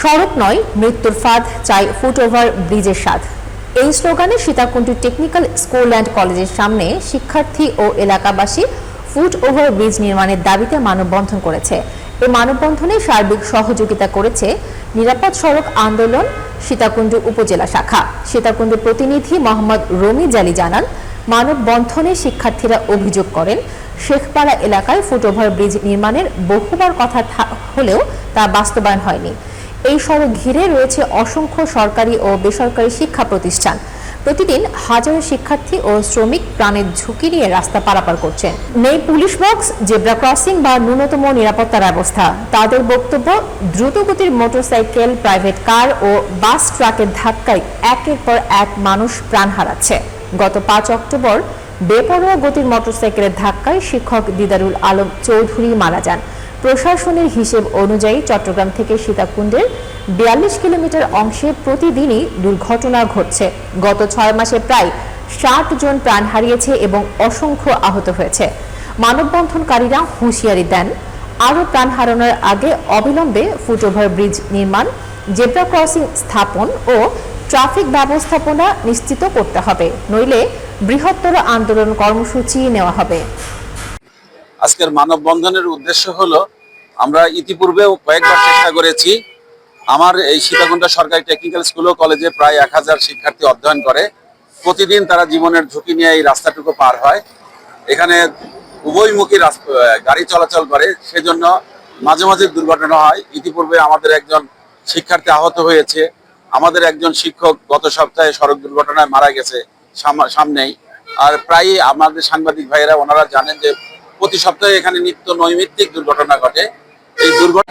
সড়ক নয়, মৃত্যুর ফাঁদ, চাই ফুটওভার ব্রিজের স্বাদ। এই স্লোগানে সীতাকুণ্ডী টেকনিক্যাল স্কুল অ্যান্ড কলেজের সামনে শিক্ষার্থী ও এলাকাবাসী ফুট ওভার ব্রিজ নির্মাণের দাবিতে মানববন্ধন করেছে। এই মানববন্ধনে সার্বিক সহযোগিতা করেছে নিরাপদ সড়ক আন্দোলন, সীতাকুণ্ড উপজেলা শাখা। সীতাকুণ্ডের প্রতিনিধি মোহাম্মদ রমি জালি জানান, মানববন্ধনে শিক্ষার্থীরা অভিযোগ করেন, শেখপাড়া এলাকায় ফুটওভার ব্রিজ নির্মাণের বহুবার কথা হলেও তা বাস্তবায়ন হয়নি। এই সড়ক ঘিরে রয়েছে অসংখ্য সরকারি ও বেসরকারি শিক্ষা প্রতিষ্ঠান। প্রতিদিন হাজারো শিক্ষার্থী ও শ্রমিক প্রাণের ঝুঁকি নিয়ে রাস্তা পারাপার করছেন। নেই পুলিশ বক্স, জেব্রা ক্রসিং বা ন্যূনতম নিরাপত্তা ব্যবস্থা। তাদের বক্তব্য, দ্রুতগতির মোটরসাইকেল, প্রাইভেট কার ও বাস ট্রাকের ধাক্কায় একের পর এক মানুষ প্রাণ হারাচ্ছে। গত পাঁচ অক্টোবর বেপরোয়া গতির মোটরসাইকেলের ধাক্কায় শিক্ষক দিদারুল আলম চৌধুরী মারা যান। প্রশাসনের হিসেব অনুযায়ী চট্টগ্রাম থেকে সীতাকুণ্ডের বিয়াল্লিশ কিলোমিটার অংশে প্রতিদিনই দুর্ঘটনা ঘটছে। গত ছয় মাসে প্রায় ষাট জন প্রাণ হারিয়েছে এবং অসংখ্য আহত হয়েছে। মানববন্ধনকারীরা হুঁশিয়ারি দেন, আরও প্রাণ হারানোর আগে অবিলম্বে ফুটওভার ব্রিজ নির্মাণ, জেব্রা ক্রসিং স্থাপন ও ট্রাফিক ব্যবস্থাপনা নিশ্চিত করতে হবে। নইলে বৃহত্তর আন্দোলন কর্মসূচি নেওয়া হবে। আজকের মানববন্ধনের উদ্দেশ্য হলো, আমরা ইতিপূর্বেও কয়েকবার চেষ্টা করেছি। আমার এই সীতাকুণ্ডা সরকারি টেকনিক্যাল স্কুল ও কলেজে প্রায় এক হাজার শিক্ষার্থী অধ্যয়ন করে। প্রতিদিন তারা জীবনের ঝুঁকি নিয়ে এই রাস্তাটুকু পার হয়। এখানে উভয়মুখী গাড়ি চলাচল করে, সেজন্য মাঝে মাঝে দুর্ঘটনা হয়। ইতিপূর্বে আমাদের একজন শিক্ষার্থী আহত হয়েছে। আমাদের একজন শিক্ষক গত সপ্তাহে সড়ক দুর্ঘটনায় মারা গেছে সামা- সামনেই। আর প্রায়ই আমাদের সাংবাদিক ভাইয়েরা, ওনারা জানেন যে প্রতি সপ্তাহে এখানে নিত্য নৈমিত্তিক দুর্ঘটনা ঘটে। এই দুর্ঘটনা